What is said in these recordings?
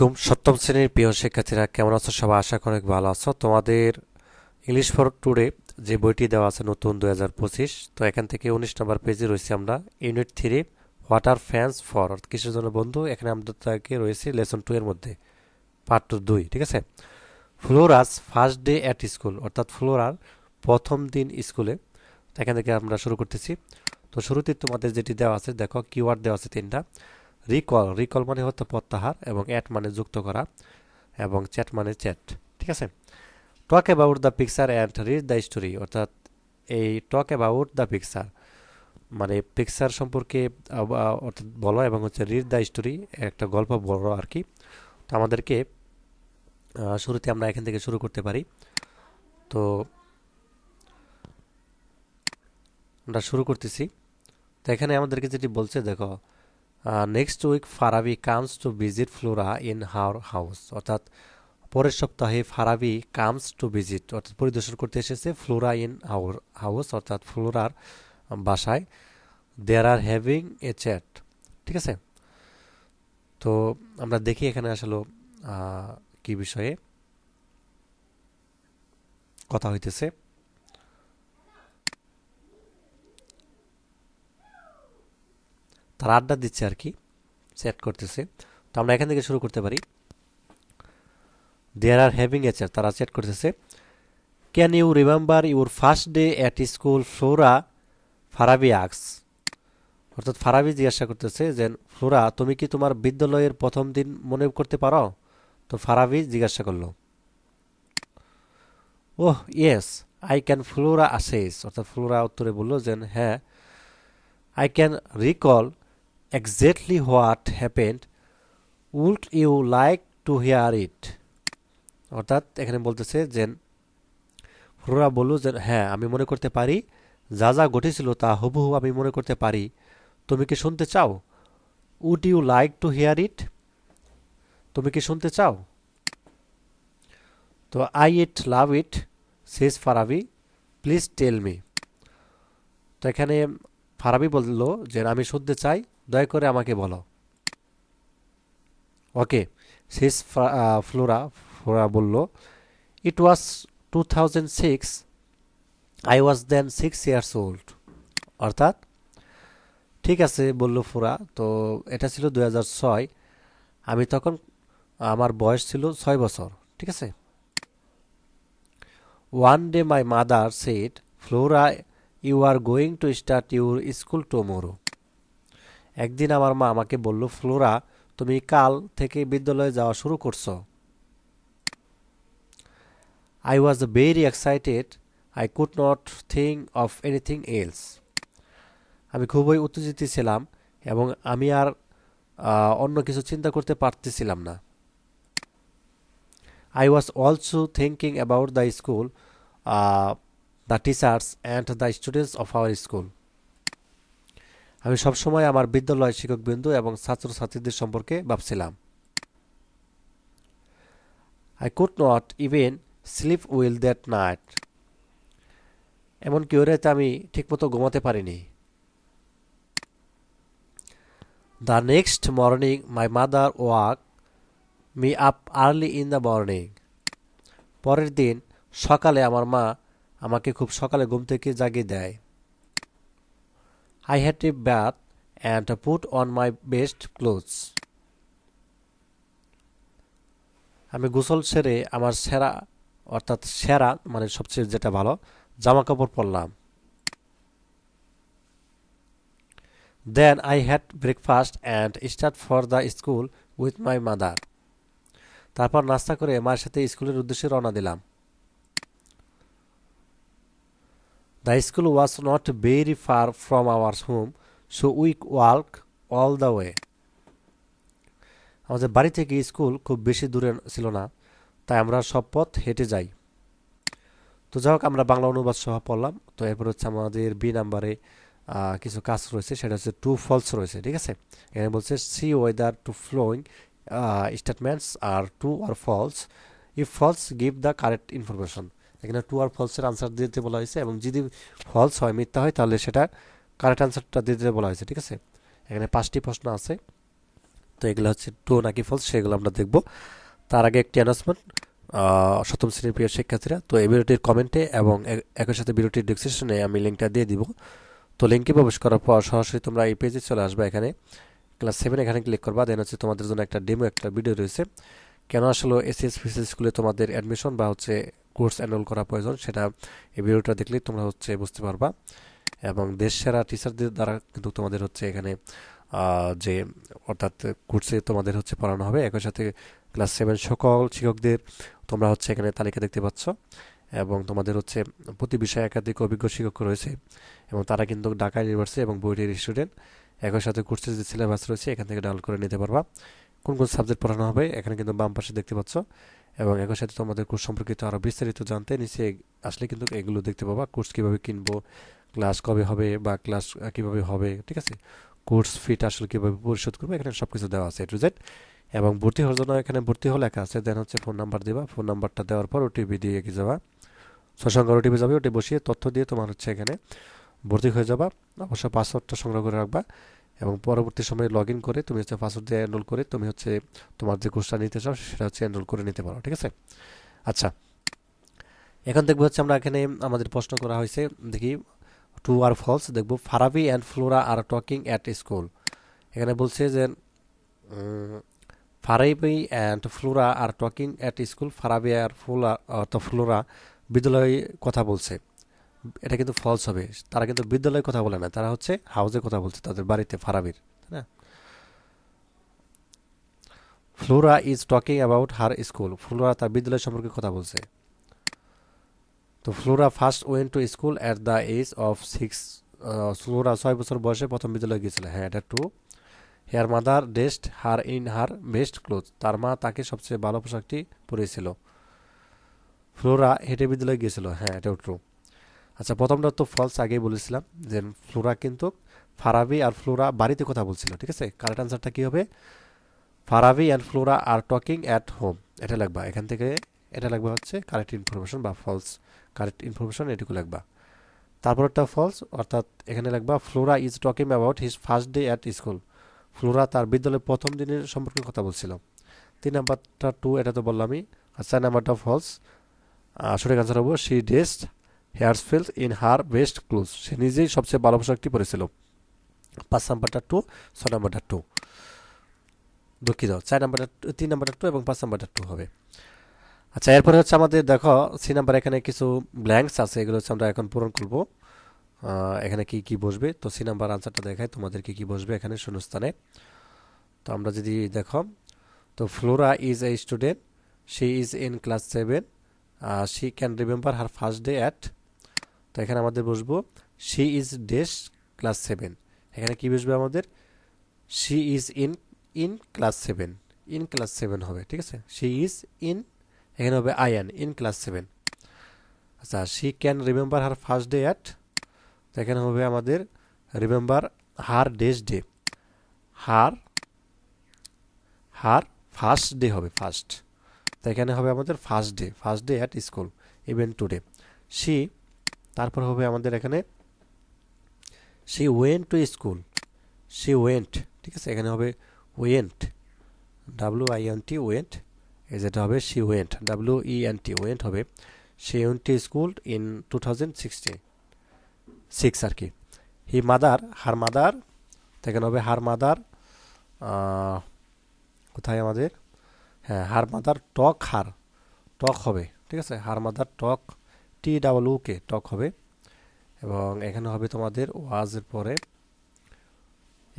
ঘুম সপ্তম শ্রেণির প্রিয় শিক্ষার্থীরা, কেমন আছো? সবাই আশা করি ভালো আছো। তোমাদের ইংলিশ ফর টুডে যে বইটি দেওয়া আছে নতুন দু হাজার পঁচিশ, তো এখান থেকে উনিশ নম্বর পেজে রয়েছে আমরা unit three water fans for কিসের জন্য বন্ধু? এখানে আমাদের তাকে রয়েছে লেসন টু এর মধ্যে পার্ট টু দুই ঠিক আছে? Flora's first day at school অর্থাৎ ফ্লোরার প্রথম দিন স্কুলে এখান থেকে আমরা শুরু করতেছি। তো শুরুতে তোমাদের যেটি দেওয়া আছে, দেখো কিওয়ার্ড দেওয়া আছে তিনটা। রিকল রিকল মানে হচ্ছে প্রত্যাহার এবং অ্যাট মানে যুক্ত করা এবং চ্যাট মানে চ্যাট ঠিক আছে? Talk about the picture and read the story অর্থাৎ এই টক অ্যাবাউট দ্য পিকচার মানে পিকচার সম্পর্কে অর্থাৎ বলো এবং হচ্ছে রিড দ্য স্টোরি একটা গল্প বলো আর কি। তো আমাদেরকে শুরুতে আমরা এখান থেকে শুরু করতে পারি। তো আমরা শুরু করতেছি। তো এখানে আমাদেরকে যেটি বলছে, দেখো next week Farabi comes to visit Flora in her house অর্থাৎ পরের সপ্তাহে ফারাবি কামস টু ভিজিট অর্থাৎ পরিদর্শন করতে এসেছে ফ্লোরা ইন হাওয়ার হাউস অর্থাৎ ফ্লোরার বাসায়। দেয়ার আর হ্যাভিং এ চ্যাট ঠিক আছে? তো আমরা দেখি এখানে আসলে কি বিষয়ে কথা হইতেছে। তারা আড্ডা দিচ্ছে আর কি চ্যাট করতেছে। তো আমরা এখান থেকে শুরু করতে পারি। There are having a chat তারা চ্যাট করতেছে। Can you remember your first day at school Flora Farabi asks অর্থাৎ ফারাবি জিজ্ঞাসা করতেছে যে ফ্লোরা তুমি কি তোমার বিদ্যালয়ের প্রথম দিন মনে করতে পারো? তো ফারাবি জিজ্ঞাসা করল। Oh yes I can Flora আসেস অর্থাৎ ফ্লোরা উত্তরে বলল যে হ্যাঁ I can recall exactly what happened would you like to hear it অর্থাৎ এখানে বলতেছে যে ফ্লোরা বলল যে হ্যাঁ আমি মনে করতে পারি, যা যা ঘটেছিল তা হুবহু আমি মনে করতে পারি। তুমি কি শুনতে চাও? Would you like to hear it তুমি কি শুনতে চাও? তো আই ইট লাভ ইট শেষ ফারাবি প্লিজ টেল মি তো এখানে ফারাবি বলল যে, আমি শুনতে চাই দয়া করে আমাকে বলো। ওকে, শেষ ফ্লোরা ফ্লোরা বলল it was two thousand six I was then six years old অর্থাৎ, ঠিক আছে, বলল ফোরা তো এটা ছিল দু ছয়, আমি তখন, আমার বয়স ছিল ছয় বছর। ঠিক আছে? One day my mother said Flora you are going to start your school tomorrow একদিন আমার মা আমাকে বলল, ফ্লোরা, তুমি কাল থেকে বিদ্যালয়ে যাওয়া শুরু করছ। I was very excited I could not think of anything else আমি খুবই উত্তেজিত ছিলাম এবং আমি আর অন্য কিছু চিন্তা করতে পারতেছিলাম না। I was also thinking about the school the teachers and the students of our school আমি সবসময় আমার বিদ্যালয় শিক্ষকবৃন্দ এবং ছাত্রছাত্রীদের সম্পর্কে ভাবছিলাম। I could not even sleep well that night এমনকি ওই আমি ঠিকমতো ঘুমাতে পারিনি। The next morning my mother woke me up early in the morning পরের দিন সকালে আমার মা আমাকে খুব সকালে ঘুম থেকে জাগিয়ে দেয়। I had a bath and put on my best clothes. আমি গোসল সেরে আমার সেরা, অর্থাৎ সেরা মানে সবচেয়ে যেটা ভালো জামা কাপড় পরলাম। Then I had breakfast and start for the school with my mother তারপর নাস্তা করে মায়ের সাথে স্কুলের উদ্দেশ্যে রওনা দিলাম। The school was not very far from our home, so we walked all the way. আমাদের বাড়ি থেকে স্কুল খুব বেশি দূরে ছিল না তাই আমরা সব পথ হেঁটে যাই। তো যাই হোক আমরা বাংলা অনুবাদ সহ পড়লাম। তো এরপর হচ্ছে আমাদের বি নাম্বারে কিছু কাজ রয়েছে সেটা হচ্ছে টু ফলস রয়েছে ঠিক আছে? এখানে বলছে see whether the following statements are true or false if false give the correct information এখানে টু আর ফলসের আনসার দিতে বলা হয়েছে এবং যদি ফলস হয়, মিথ্যা হয়, তাহলে সেটা কারেক্ট আনসারটা দিতে বলা হয়েছে, ঠিক আছে? এখানে পাঁচটি প্রশ্ন আছে। তো এগুলো হচ্ছে টু নাকি ফলস সেগুলো আমরা দেখব। তার আগে একটি অ্যানাউন্সমেন্ট সপ্তম শ্রেণির প্রিয় শিক্ষার্থীরা, তো এই ভিডিওটির কমেন্টে এবং একই সাথে ভিডিওটির ডিসক্রিপশনে আমি লিঙ্কটা দিয়ে দিব। তো লিঙ্কে প্রবেশ করার পর সরাসরি তোমরা এই পেজে চলে আসবে এখানে। ক্লাস সেভেন এখানে ক্লিক করবা দেন হচ্ছে তোমাদের জন্য একটা ডেমো একটা ভিডিও রয়েছে। কেন আসলে এসএস ফিসি স্কুলে তোমাদের অ্যাডমিশন বা হচ্ছে কোর্স এনরোল করা প্রয়োজন, সেটা এই ভিডিওটা দেখলেই তোমরা হচ্ছে বুঝতে পারবা। এবং দেশ সেরা টিচারদের দ্বারা কিন্তু তোমাদের হচ্ছে এখানে যে অর্থাৎ কোর্সে তোমাদের হচ্ছে পড়ানো হবে, একই সাথে ক্লাস সেভেন সকল শিক্ষকদের তোমরা হচ্ছে এখানে তালিকা দেখতে পাচ্ছ। এবং তোমাদের হচ্ছে প্রতি বিষয়ে একাধিক অভিজ্ঞ শিক্ষক রয়েছে। এবং তারা কিন্তু ঢাকা ইউনিভার্সিটি এবং বইটির স্টুডেন্ট একই সাথে কোর্সের যে সিলেবাস রয়েছে, এখান থেকে ডাউনলোড করে নিতে পারবা। কোন কোন সাবজেক্ট পড়ানো হবে, এখানে কিন্তু বাম পাশে দেখতে পাচ্ছ। এবং একই সাথে তোমাদের কোর্স সম্পর্কিত আরও বিস্তারিত জানতে নিচে আসলে কিন্তু এগুলো দেখতে পাবা। কোর্স কীভাবে কিনবো ক্লাস কবে হবে বা ক্লাস কীভাবে হবে, ঠিক আছে? কোর্স ফিট আসলে কীভাবে পরিশোধ করব, এখানে সব কিছু দেওয়া আছে টু জেড এবং ভর্তি হওয়ার জন্য এখানে ভর্তি হলে লেখা আছে। দেন হচ্ছে ফোন নাম্বার দেবা। ফোন নাম্বারটা দেওয়ার পর ওটিপি দিয়ে এগিয়ে যাবা। সসংখ্যা ওটিপি যাবে ওটি বসিয়ে তথ্য দিয়ে তোমার হচ্ছে এখানে ভর্তি হয়ে যাবা। অবশ্য পাসওয়ার্ডটা সংগ্রহ করে রাখবা। এবং পরবর্তী সময়ে লগ ইন করে তুমি হচ্ছে পাসওয়ার্ড দিয়ে এনরোল করে তুমি হচ্ছে তোমার যে কোর্সটা নিতে চাও সেটা হচ্ছে এনরোল করে নিতে পারো, ঠিক আছে? আচ্ছা এখন দেখব হচ্ছে আমরা এখানে আমাদের প্রশ্ন করা হয়েছে, দেখি টু আর ফলস দেখব Farabi and Flora are talking at school এখানে বলছে যে Farabi and Flora are talking at school Farabi R Flora অর্থাৎ ফ্লোরা বিদ্যালয়ে কথা বলছে। এটা কিন্তু ফলস হবে। তারা কিন্তু বিদ্যালয়ে কথা বলে না, তারা হচ্ছে হাউসে কথা বলছে, তাদের বাড়িতে ফারাবির, তাই না? Flora is talking about her school Flora তার বিদ্যালয় সম্পর্কে কথা বলছে। তো Flora first went to school at the age of six Flora ছয় বছর বয়সে প্রথম বিদ্যালয়ে গিয়েছিল। হ্যাঁ এটা true her mother dressed her in her best cloth তার মা তাকে সবচেয়ে ভালো পোশাকটি পরিয়েছিল ফ্লোরা হেঁটে বিদ্যালয়ে গিয়েছিল। হ্যাঁ এটাও ট্রু আচ্ছা প্রথমটা তো ফলস আগেই বলেছিলাম যে ফ্লোরা কিন্তু ফারাবি আর ফ্লোরা বাড়িতে কথা বলছিল, ঠিক আছে? কারেক্ট আনসারটা কী হবে? Farabi and Flora are talking at home এটা লাগবা, এখান থেকে এটা লাগবে হচ্ছে কারেক্ট ইনফরমেশন বা ফলস কারেক্ট ইনফরমেশন এটুকু লাগবা। তারপরটা ফলস অর্থাৎ এখানে লাগবা, Flora is talking about his first day at school Flora তার বিদ্যালয়ের প্রথম দিনের সম্পর্কে কথা বলছিল। তিন নাম্বারটা টু এটা তো বললামই। আর চার নাম্বারটা ফলস সঠিক আনসার হব she dressed herself in her best clothes সে নিজেই সবচেয়ে ভালো পোশাকটি পরেছিল। পাঁচ নাম্বারটা টু ছয় নাম্বারটা টু দুঃখিত, চার নাম্বারটা তিন নাম্বারটা টু এবং পাঁচ নাম্বারটা টু হবে। আচ্ছা এরপরে হচ্ছে আমাদের দেখো, সি নাম্বার এখানে কিছু ব্ল্যাঙ্কস আছে, এগুলো হচ্ছে আমরা এখন পূরণ করব। এখানে কি কি বসবে? তো সি নাম্বার আনসারটা দেখায় তোমাদের কি কি বসবে এখানে শূন্যস্থানে। তো আমরা যদি দেখো, তো Flora is a student she is in class seven she can remember her first day at তো এখানে আমাদের বসবো শি ইজ ডেস ক্লাস সেভেন এখানে কি বসবে আমাদের? She is in in class seven in class seven হবে, ঠিক আছে? শি ইজ ইন এখানে হবে আই ইন ক্লাস সেভেন আচ্ছা she can remember her first day at তো এখানে হবে আমাদের রিমেম্বার হার ডেস day her her first day হবে ফার্স্ট তো এখানে হবে আমাদের first day first day at school even today she তারপর হবে আমাদের এখানে she went to school she went ঠিক আছে? এখানে হবে went W I N T went এই যেটা হবে she went W E N T went হবে she went to school in two thousand sixteen six আর কি। হি মাদার হার মাদার এখানে হবে হার মাদার কোথায় আমাদের? হ্যাঁ হার মাদার টক হার টক হবে, ঠিক আছে? হার মাদার টক টি ডাবল কে টক হবে। এবং এখানে হবে তোমাদের ওয়াজের পরে।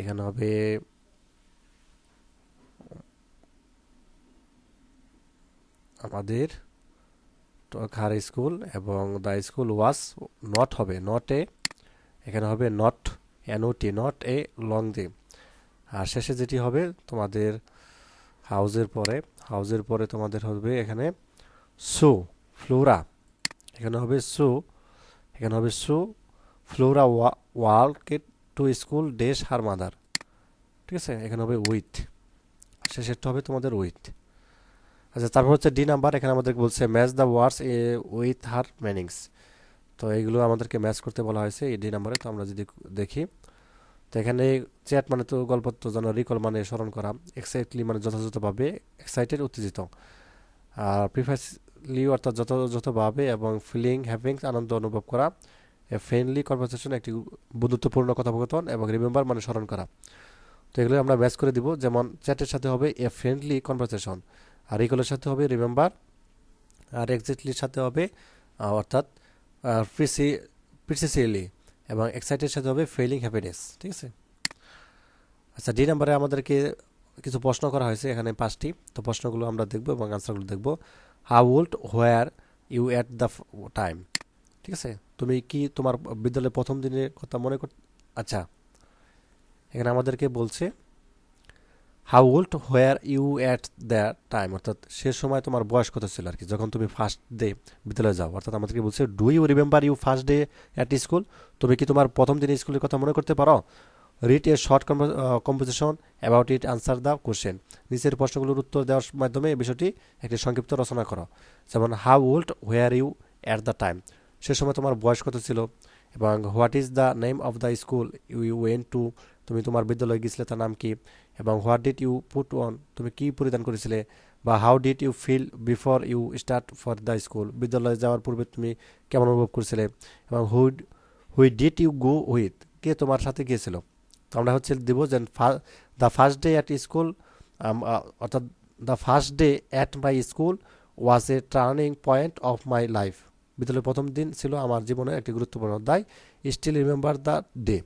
এখানে হবে আমাদের টক হার স্কুল এবং দ্য স্কুল ওয়াজ নট হবে নট এ। এখানে হবে not N O T not a long day আর শেষে যেটি হবে তোমাদের হাউজের পরে। হাউজের পরে তোমাদের হবে এখানে সু ফ্লোরা এখানে হবে সু, এখানে হবে সু, ফ্লোরা ওয়ার্ল্ড টু স্কুল ডেস হার মাদার। ঠিক আছে? এখানে হবে উইথ। শেষেরটা হবে তোমাদের উইথ। আচ্ছা তারপর হচ্ছে ডি নাম্বার, এখানে আমাদের বলছে match the words with her meanings তো এইগুলো আমাদেরকে ম্যাচ করতে বলা হয়েছে এই ডি নাম্বারে, তো আমরা যদি দেখি। তো এখানে চ্যাট মানে তো গল্প তো জানো রিকল মানে স্মরণ করা। এক্সাইটলি মানে যথাযথভাবে এক্সাইটেড উত্তেজিত। আর প্রিফাসলি অর্থাৎ যথাযথভাবে এবং ফিলিং হ্যাভিং আনন্দ অনুভব করা, এ ফ্রেন্ডলি কনভারসেশন একটি বন্ধুত্বপূর্ণ কথোপকথন এবং রিমেম্বার মানে স্মরণ করা। তো এগুলো আমরা ব্যাস করে দিব। যেমন চ্যাটের সাথে হবে এ ফ্রেন্ডলি কনভারসেশন আর এগুলোর সাথে হবে রিমেম্বার আর এক্সাক্টলির সাথে হবে অর্থাৎ প্রিসি প্রিসিসিলি এবং এক্সাইটের সাথে হবে ফেলিং হ্যাপিনেস ঠিক আছে? আচ্ছা ডি নাম্বারে আমাদেরকে কিছু প্রশ্ন করা হয়েছে এখানে পাঁচটি। তো প্রশ্নগুলো আমরা দেখব এবং আনসারগুলো দেখব। How old were you at the time ঠিক আছে? তুমি কি তোমার বিদ্যালয়ের প্রথম দিনের কথা মনে কর আচ্ছা। এখানে আমাদেরকে বলছে how old were you at the time অর্থাৎ সে সময় তোমার বয়স কত ছিল আর কি যখন তুমি ফার্স্ট ডে বিদ্যালয়ে যাও। অর্থাৎ আমাদেরকে বলছে do you remember you first day at school তুমি কি তোমার প্রথম দিনে স্কুলের কথা মনে করতে পারো? Read a short composition about it answer the question নিচের প্রশ্নগুলোর উত্তর দেওয়ার মাধ্যমে এই বিষয়টি একটি সংক্ষিপ্ত রচনা করো। যেমন how old were you at the time সে সময় তোমার বয়স কত ছিল? এবং what is the name of the school you you went to তুমি তোমার বিদ্যালয়ে গিয়েছিলে, তার নাম কি? এবং what did you put on তুমি কি পরিধান করেছিলে? বা how did you feel before you start for the school বিদ্যালয়ে যাওয়ার পূর্বে তুমি কেমন অনুভব করেছিলে? এবং who who did you go with কে তোমার সাথে গিয়েছিল? তো আমরা হচ্ছে দেবো যে the first day at school অর্থাৎ the first day at my school was a turning point of my life বিদ্যালয়ের প্রথম দিন ছিল আমার জীবনের একটি গুরুত্বপূর্ণ অধ্যায় still remember the day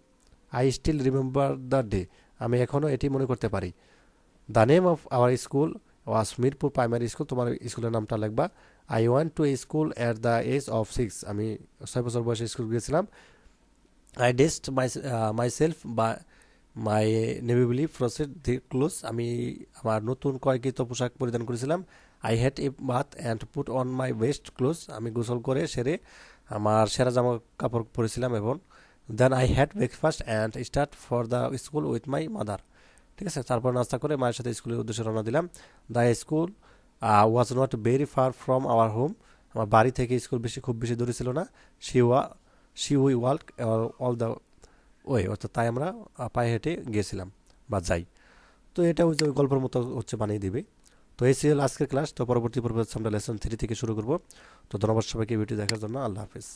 I still remember the day আমি এখনও এটি মনে করতে পারি। The name of our school was Mirpur primary school তোমার স্কুলের নামটা লিখবা। I want to school at the age of six আমি ছয় বছর বয়সে স্কুল গিয়েছিলাম। আই ডেস্ট মাই মাই সেলফ বা মাই নেভিবলি ফ্রসেড দি ক্লোজ আমি আমার নতুন কয়েকৃত পোশাক পরিধান করেছিলাম। I had a bath and put on my best clothes আমি গোসল করে সেরে আমার সেরা জামা কাপড় পরেছিলাম এবং then I had breakfast and start for the school with my mother ঠিক আছে? তারপর নাস্তা করে মায়ের সাথে স্কুলের উদ্দেশ্যে রওনা দিলাম। The school was not very far from our home আমার বাড়ি থেকে স্কুল বেশি, খুব বেশি দূরে ছিল না। শি ওয়া she we walk all the way অর্থাৎ তাই আমরা পায়ে হেঁটে গিয়েছিলাম বা যাই তো এটা ওই যে গল্পের মতো হচ্ছে বানিয়ে দিবে। তো এই ছিল আজকের ক্লাস। তো পরবর্তী পর্বে আমরা লেসন থ্রি থেকে শুরু করব। তো ধন্যবাদ সবাইকে ভিডিও দেখার জন্য। আল্লাহ হাফিজ।